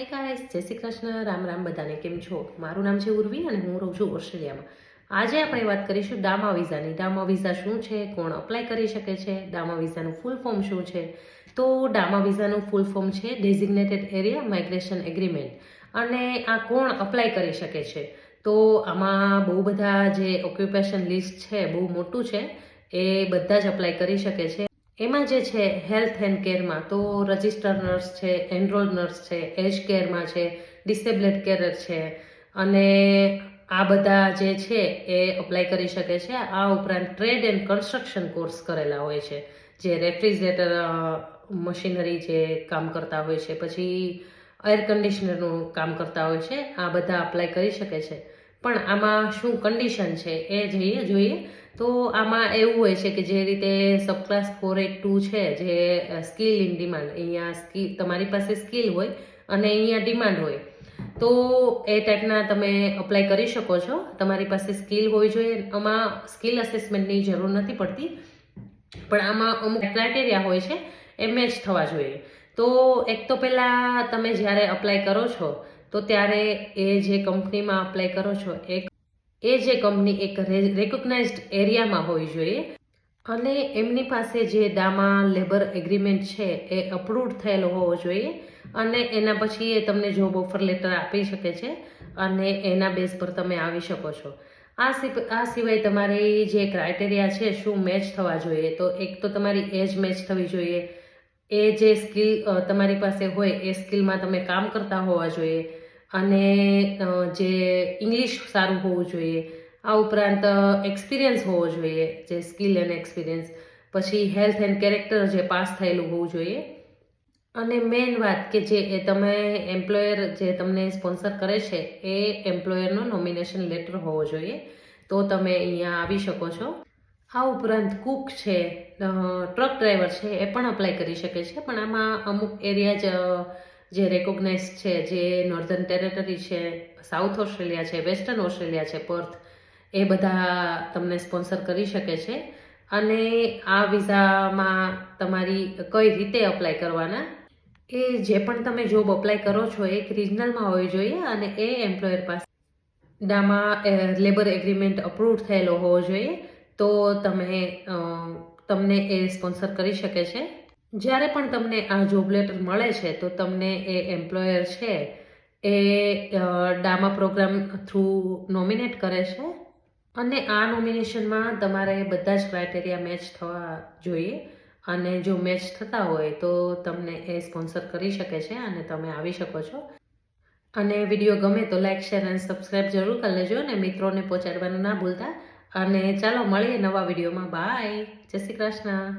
Hi guys જય શ્રી કૃષ્ણ. રામ રામ બધાને કેમ છો? મારું નામ છે ઉર્વી અને હું રહું છું ઓસ્ટ્રેલિયામાં. આજે આપણે વાત કરીશું ડામા વિઝાની. ડામા વિઝા શું છે? કોણ અપ્લાય કરી શકે છે? ડામા વિઝાનું ફૂલ ફોર્મ શું છે? તો ડામા વિઝાનું ફૂલ ફોર્મ છે ડેઝિગ્નેટેડ એરિયા માઇગ્રેશન એગ્રીમેન્ટ અને આ કોણ અપ્લાય કરી શકે છે? તો આમાં બહુ બધા જે ઓક્યુપેશન લિસ્ટ છે, બહુ મોટું છે, એ બધા જ અપ્લાય કરી શકે છે. એમાં જે છે હેલ્થ એન્ડ કેરમાં તો રજિસ્ટર નર્સ છે એનરોલ નર્સ છે એજ કેરમાં છે ડિસેબલેડ કેરર છે. અને આ બધા જે છે, એ અપ્લાય કરી શકે છે. આ ઉપરાંત ટ્રેડ એન્ડ કન્સ્ટ્રક્શન કોર્સ કરેલા હોય છે. જે રેફ્રિજરેટર મશીનરી જે કામ કરતા હોય છે, પછી એર કન્ડિશનરનું કામ કરતા હોય છે, આ બધા અપ્લાય કરી શકે છે. પણ આમાં શું કન્ડિશન છે એ જઈએ, જોઈએ. તો આમાં એવું હોય છે કે જે રીતે સબક્લાસ ફોર એટ ટુ છે, જે સ્કિલ ઇન ડિમાન્ડ અહીંયા સ્કિલ તમારી પાસે સ્કિલ હોય અને અહીંયા ડિમાન્ડ હોય. તો એ ટાઈપના તમે અપ્લાય કરી શકો છો. તમારી પાસે સ્કિલ હોવી જોઈએ. આમાં સ્કિલ અસેસમેન્ટની જરૂર નથી પડતી. પણ આમાં અમુક ક્રાઇટેરિયા હોય છે, એ મેચ થવા જોઈએ. તો એક તો પહેલાં તમે જ્યારે અપ્લાય કરો છો તો ત્યારે એ જે કંપનીમાં અપ્લાય કરો છો, એ એ જે કંપની એક રેકોગ્નાઇઝડ એરિયામાં હોવી જોઈએ. અને એમની પાસે જે દામા લેબર એગ્રીમેન્ટ છે, એ અપ્રૂવડ થયેલો હોવો જોઈએ. અને એના પછી એ તમને જોબ ઓફર લેટર આપી શકે છે અને એના બેઝ પર તમે આવી શકો છો. આ સિ આ સિવાય તમારી જે ક્રાઇટેરિયા છે, શું મેચ થવા જોઈએ, તો એક તો તમારી એજ મેચ થવી જોઈએ. એ જે સ્કિલ તમારી પાસે હોય, એ સ્કિલમાં તમે કામ કરતા હોવા જોઈએ. અને જે ઇંગ્લિશ સારું હોવું જોઈએ, આ ઉપરાંત એક્સપિરિયન્સ હોવો જોઈએ, જે સ્કિલ એન્ડ એક્સપિરિયન્સ પછી હેલ્થ એન્ડ કેરેક્ટર જે પાસ થયેલું હોવું જોઈએ. અને મેઇન વાત કે જે એ તમે એમ્પ્લોયર જે તમને સ્પોન્સર કરે છે, એ એમ્પ્લોયરનો નોમિનેશન લેટર હોવો જોઈએ. તો તમે અહીંયા આવી શકો છો. આ ઉપરાંત કુક છે ટ્રક ડ્રાઈવર છે, એ પણ અપ્લાય કરી શકે છે. પણ આમાં અમુક એરિયા જ જે રેકોગ્નાઇઝ છે, જે નોર્ધન ટેરેટરી છે સાઉથ ઓસ્ટ્રેલિયા છે વેસ્ટર્ન ઓસ્ટ્રેલિયા છે પર્થ એ બધા તમને સ્પોન્સર કરી શકે છે. અને આ વિઝામાં તમારી કઈ રીતે અપ્લાય કરવાના એ જે પણ તમે જોબ અપ્લાય કરો છો એ એક રિજનલમાં હોવી જોઈએ અને એ એમ્પ્લોયર પાસે ડામાં લેબર એગ્રીમેન્ટ અપ્રૂવ થયેલો હોવો જોઈએ તો તમે તમને એ સ્પોન્સર કરી શકે છે. જ્યારે પણ તમને આ જોબ લેટર મળે છે, તો તમને એ એમ્પ્લોયર છે, એ ડામા પ્રોગ્રામ થ્રુ નોમિનેટ કરે છે. અને આ નોમિનેશનમાં તમારે બધા જ ક્રાઇટેરિયા મેચ થવા જોઈએ. અને જો મેચ થતા હોય, તો તમને એ સ્પોન્સર કરી શકે છે અને તમે આવી શકો છો. અને વીડિયો ગમે તો લાઇક શેર અને સબસ્ક્રાઈબ જરૂર કરી લેજો અને મિત્રોને પહોંચાડવાનું ના ભૂલતા. અને ચાલો, મળીએ નવા વિડીયોમાં બાય જય શ્રી કૃષ્ણ.